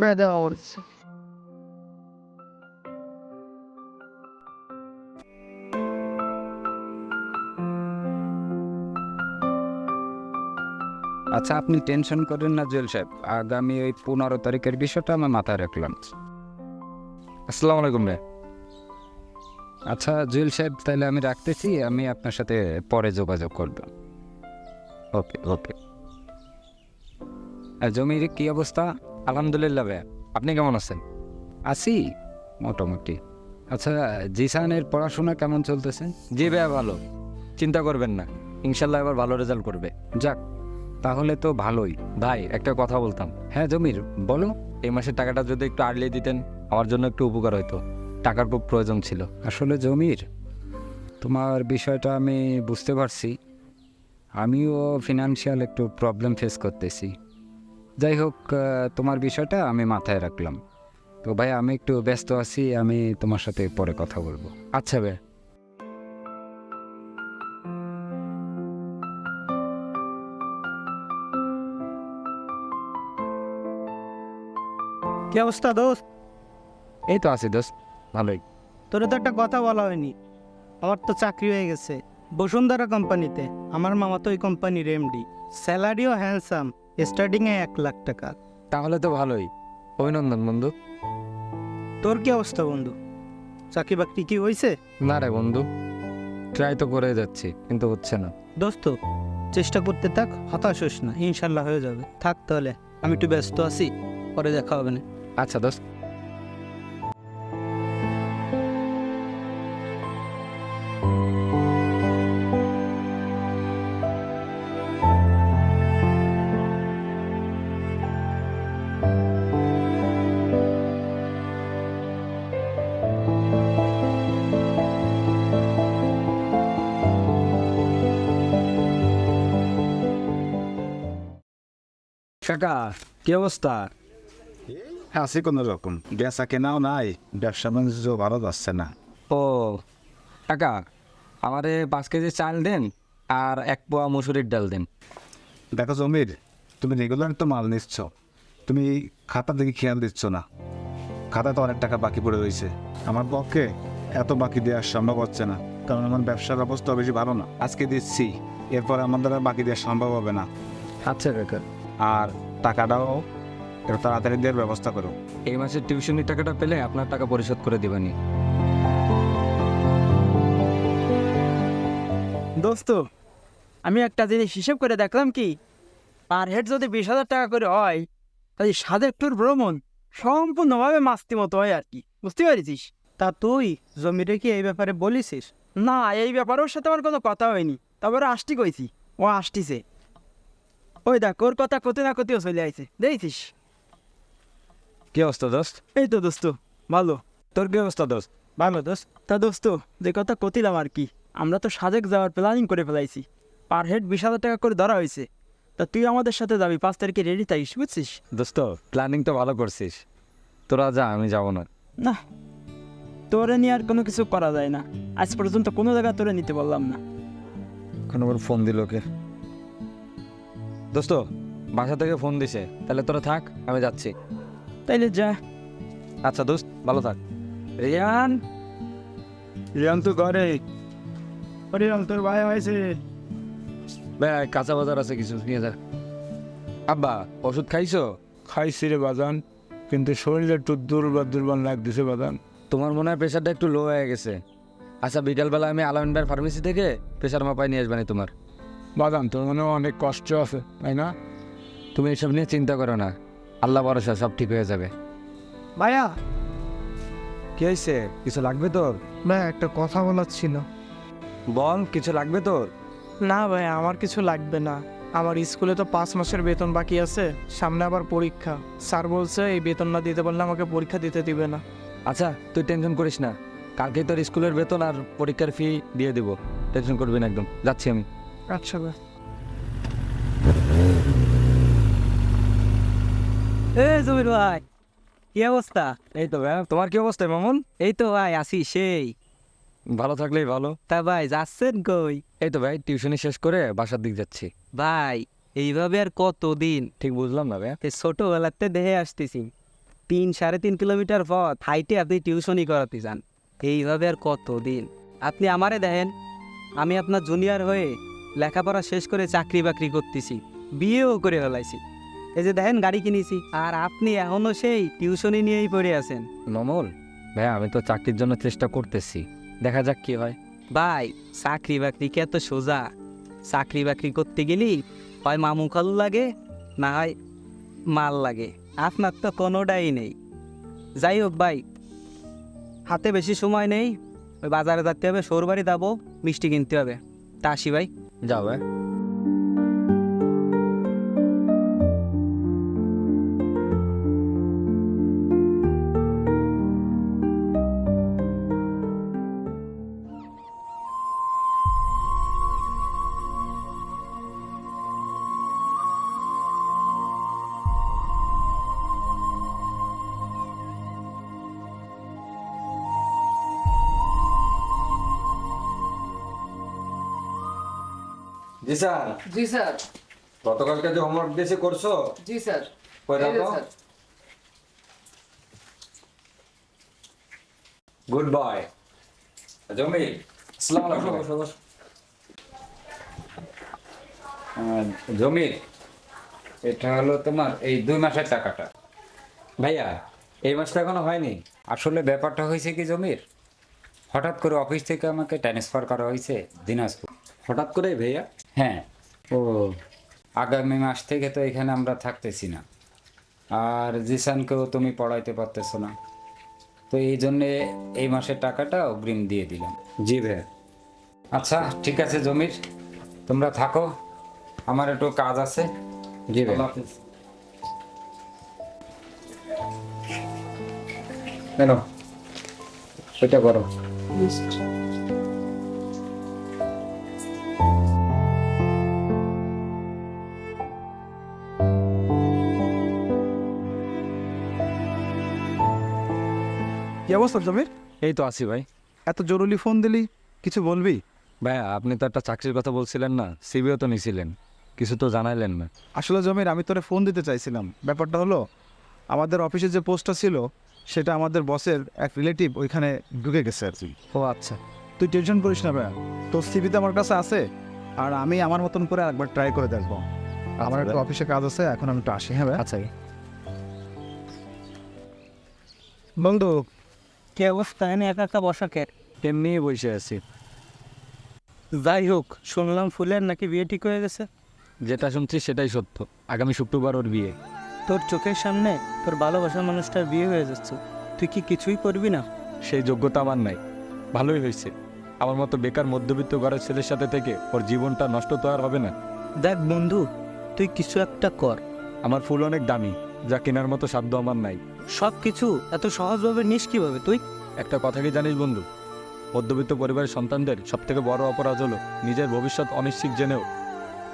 ভাই দেওয়া হচ্ছে আচ্ছা আপনি টেনশন করেন না জুয়েল সাহেব। আগামী ওই পনেরো তারিখের বিষয়টা আমার মাথায় রাখলাম। আসসালামু আলাইকুম রে আচ্ছা জুয়েল সাহেব তাহলে আমি রাখতেছি। আমি আপনার সাথে পরে যোগাযোগ করব। ওকে ওকে। আর জমির কী অবস্থা? আলহামদুলিল্লাহ ভাই আপনি কেমন আছেন? আছি মোটামুটি। আচ্ছা জিসানের পড়াশোনা কেমন চলতেছে? জি ভাইয়া ভালো। চিন্তা করবেন না। ইনশাল্লাহ এবার ভালো রেজাল্ট করবে। যাক তাহলে তো ভালোই। ভাই একটা কথা বলতাম। হ্যাঁ জমির বলো। এই মাসের টাকাটা যদি একটু আর্লি দিতেন আমার জন্য একটু উপকার হতো টাকার খুব প্রয়োজন ছিল। আসলে জমির তোমার বিষয়টা আমি বুঝতে পারছি। আমিও ফিনান্সিয়াল একটু প্রবলেম ফেস করতেছি। যাই হোক তোমার বিষয়টা আমি মাথায় রাখলাম। তো ভাই আমি একটু ব্যস্ত আছি আমি তোমার সাথে পরে কথা বলব। আচ্ছা ভাই। কি অবস্থা দোস্ত? এই তো আছি দোস্ত ভালোই। তোরে তো একটা কথা বলা হয়নি। আমার তো চাকরি হয়ে গেছে বসুন্ধরা কোম্পানিতে। আমার মামা তো ওই কোম্পানির এমডি স্যালারিও হ্যান্ডসাম স্টার্টিংয়ে এক লাখ টাকা। তাহলে তো ভালোই। অভিনন্দন বন্ধু। তোর কি অবস্থা বন্ধু? চাকরি বাকরি কি হয়েছে না রে বন্ধু। ট্রাই তো করে যাচ্ছি কিন্তু হচ্ছে না। দোস্ত চেষ্টা করতে থাক হতাশ হোস না ইনশাল্লাহ হয়ে যাবে। থাক তাহলে আমি একটু ব্যস্ত আছি পরে দেখা হবে না। আচ্ছা দোস্ত। কাকা কি অবস্থা? আছি কোনো রকম। বেচা কেনাও নাই ব্যবসা বাণিজ্য ভালো যাচ্ছে না। ও কাকা আমারে পাঁচ কেজি চাল দেন আর এক পোয়া মুসুরির ডাল দেন। দেখো জমির তুমি রেগুলার তো মাল নিচ্ছ। তুমি খাতা দিকে খেয়াল দিচ্ছ না। খাতা তো অনেক টাকা বাকি পড়ে রয়েছে। আমার পক্ষে এত বাকি দেওয়া সম্ভব হচ্ছে না কারণ আমার ব্যবসার অবস্থা বেশি ভালো না। আজকে দিচ্ছি এরপর আমার দ্বারা বাকি দেওয়া সম্ভব হবে না। আচ্ছা কাকা। আর টাকাটাও একটু তাড়াতাড়ি দেওয়ার ব্যবস্থা করো এই মাসের টিউশনি টাকাটা পেলে আপনার টাকা পরিশোধ করে দেবানি। দোস্ত আমি একটা জিনিস হিসেব করে দেখলাম কি? পার হেড যদি বিশ হাজার টাকা করে হয় তাহলে সাদের ট্যুর ভ্রমণ সম্পূর্ণভাবে মাস্তি মতো হয় আর কি। বুঝতে পারিস তা তুই জমিরে কি এই ব্যাপারে বলিসিস? না এই ব্যাপারে ওর সাথে আমার কোনো কথা হয়নি। তারপরে ওরা আসটি কইছি। ও আসটিছে ওই দেখ ওর কথা কতে না কতেও চলে আইছে। দেখছিস? কি অবস্থা দোস্ত? এই তো দোস্ত ভালো। তোর কি অবস্থা দোস্ত? ভালো দোস্ত। তা দোস্ত যে কথা কতিলাম আর কি আমরা তো সাজেক যাওয়ার প্ল্যানিং করে ফেলাইছি। পার হেড বিশ হাজার টাকা করে ধরা হয়েছে তা তুই আমাদের সাথে যাবি পাঁচ তারিখে রেডি থাকিস বুঝছিস? দোস্ত প্ল্যানিং তো ভালো করছিস। তোরা যা আমি যাব না। না তোরে নিয়ে আর কোনো কিছু করা যায় না। আজ পর্যন্ত কোনো জায়গা তোরে নিতে পারলাম না। কোনো আবার ফোন দিল কে দোস্ত বাসা থেকে ফোন দিছে। তাহলে তোরা থাক আমি যাচ্ছি। তাইলে যা। আচ্ছা দোস্ত ভালো থাক। রিয়ান? রিয়ান তো ঘরে। রিয়ান তোর ভাই হয়েছে ভাই কাঁচা বাজার আছে কিছু নিয়ে যা। আব্বা ওষুধ খাইছো? খাইছি রে বাজান কিন্তু শরীরে একটু দুর্বল দুর্বল লাগতেছে বাজান। তোমার মনে হয় প্রেশারটা একটু লো হয়ে গেছে। আচ্ছা বিকালবেলা আমি আলামিনবার ফার্মেসি থেকে প্রেশার মাপায় নিয়ে আসবানি তোমার? বাজান তোর মনে অনেক কষ্ট আছে তাই না? তুমি এসব নিয়ে চিন্তা করো না। আল্লাহ ভরসা সব ঠিক হয়ে যাবে। ভাইয়া! কি হয়েছে কিছু লাগবে তোর? ভাই একটা কথা বলার ছিল। বল কিছু লাগবে তোর? না ভাই আমার কিছু লাগবে না। আমার স্কুলে তো পাঁচ মাসের বেতন বাকি আছে সামনে আবার পরীক্ষা। স্যার বলছে এই বেতন না দিতে পারলে আমাকে পরীক্ষা দিতে দিবে না। আচ্ছা তুই টেনশন করিস না। কালকে তোর স্কুলের বেতন আর পরীক্ষার ফি দিয়ে দিব। টেনশন করবি না একদম। যাচ্ছি আমি। আচ্ছা ভাই এ জমির ভাই কি অবস্থা? এই তো ভাই তোমার কি অবস্থা মামুন? এই তো ভাই আসি সেই। ভালো থাকলেই ভালো। তা ভাই যাচ্ছেন কই? এই তো ভাই টিউশনি শেষ করে বাসার দিক যাচ্ছি। ভাই এইভাবে আর কতদিন? ঠিক বুঝলাম না ভাই এই ছোটবেলাতে দেখে আসতেছি। তিন সাড়ে তিন কিলোমিটার পথ হাইটে আপনি টিউশনই করাতে যান। এইভাবে আর কতদিন? আপনি আমারে দেখেন। আমি আপনার জুনিয়র হয়ে লেখাপড়া শেষ করে চাকরি বাকরি করতেছি বিয়েও করে ফেলাইছি। এই যে দেখেন গাড়ি কিনেছি আর আপনি এখনও সেই টিউশনি নিয়েই পড়ে আছেন। নমল ভাইয়া আমি তো চাকরির জন্য চেষ্টা করতেছি। দেখা যাক কি হয়। ভাই চাকরি বাকরি কে এত সোজা? চাকরি বাকরি করতে গেলি হয় মামু খালু লাগে না হয় মাল লাগে। আপনার তো কোনোটাই নেই। যাই হোক ভাই হাতে বেশি সময় নেই ওই বাজারে যেতে হবে সৌরবাড়ি যাব মিষ্টি কিনতে হবে। তা আসি ভাই। যাও ভাই জি স্যার। জি স্যার। গতকালকে যে হোমওয়ার্ক দিয়েছে করছ? জি স্যার। স্যার। গুড বাই জমি আসসালামু আলাইকুম। আহ, জমির এটা হলো তোমার এই দুই মাসের টাকাটা। ভাইয়া এই মাসটা এখনও হয়নি। আসলে ব্যাপারটা হয়েছে কি জমির? হঠাৎ করে অফিস থেকে আমাকে ট্রান্সফার করা হয়েছে দিনাজপুর। হঠাৎ করে ভাইয়া? হ্যাঁ। ও। আগামী মাস থেকে তো এখানে আমরা থাকতেছি না। আর জিসানকেও তুমি পড়াইতে পারতেছো না। তো এই জন্যে এই মাসের টাকাটা অগ্রিম দিয়ে দিলাম। জি ভাইয়া। আচ্ছা ঠিক আছে জমির। তোমরা থাকো। আমার একটু কাজ আছে। জি ভাই কেন ওইটা করো। কি অবস্থা জমির? এই তো আছি ভাই। এত জরুরি ফোন দিলি কিছু বলবি? ভাইয়া আপনি তো একটা চাকরির কথা বলছিলেন না সিবিও তো নিছিলেন কিছু তো জানাইলেন না। আসলে জমির আমি তোরে ফোন দিতে চাইছিলাম। ব্যাপারটা হলো আমাদের অফিসে যে পোস্টটা ছিল সেটা আমাদের বসের এক রিলেটিভ ওইখানে ঢুকে গেছে আর কি। ও আচ্ছা। তুই টেনশন করিস না ভাইয়া তোর সিভিতে আমার কাছে আছে আর আমি আমার মতন করে একবার ট্রাই করে দেখব। আমার একটা অফিসে কাজ আছে এখন আমি একটু আসি হ্যাঁ ভাই আচ্ছা বন্ধু কি অবস্থা? এনে একা একা বসা কে? এমনি বসে আছি। যাই হোক শুনলাম ফুলের নাকি বিয়ে ঠিক হয়ে গেছে। যেটা শুনছি সেটাই সত্য। আগামী শুক্রবার ওর বিয়ে। তোর চোখের সামনে তোর ভালোবাসার মানুষটার বিয়ে হয়ে যাচ্ছে। তুই কি কিছুই করবি না? সেই যোগ্যতা আমার নাই। ভালোই হয়েছে। আমার মতো বেকার মধ্যবিত্ত ঘরের ছেলের সাথে থেকে ওর জীবনটা নষ্ট তো আর হবে না। দেখ বন্ধু তুই কিছু একটা কর। আমার ফুল অনেক দামি যা কেনার মতো সাধ্য আমার নাই। সব কিছু এত সহজভাবে নিস কীভাবে তুই? একটা কথা কি জানিস বন্ধু? মধ্যবিত্ত পরিবারের সন্তানদের সব থেকে বড় অপরাধ হলো নিজের ভবিষ্যৎ অনিশ্চিত জেনেও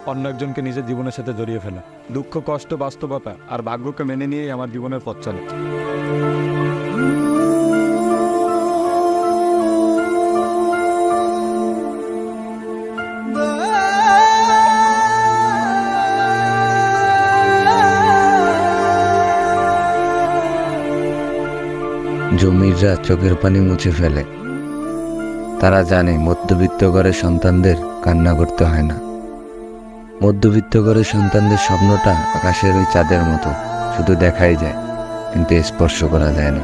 অন্য একজনকে নিজের জীবনের সাথে জড়িয়ে ফেলা। দুঃখ, কষ্ট, বাস্তবতা আর ভাগ্যকে মেনে নিয়েই আমার জীবনের পথ চলে। জমিররা চোখের পানি মুছে ফেলে। তারা জানে মধ্যবিত্ত ঘরে সন্তানদের কান্না করতে হয় না। মধ্যবিত্ত ঘরে সন্তানদের স্বপ্নটা আকাশের ওই চাঁদের মতো, শুধু দেখাই যায়, কিন্তু স্পর্শ করা যায় না।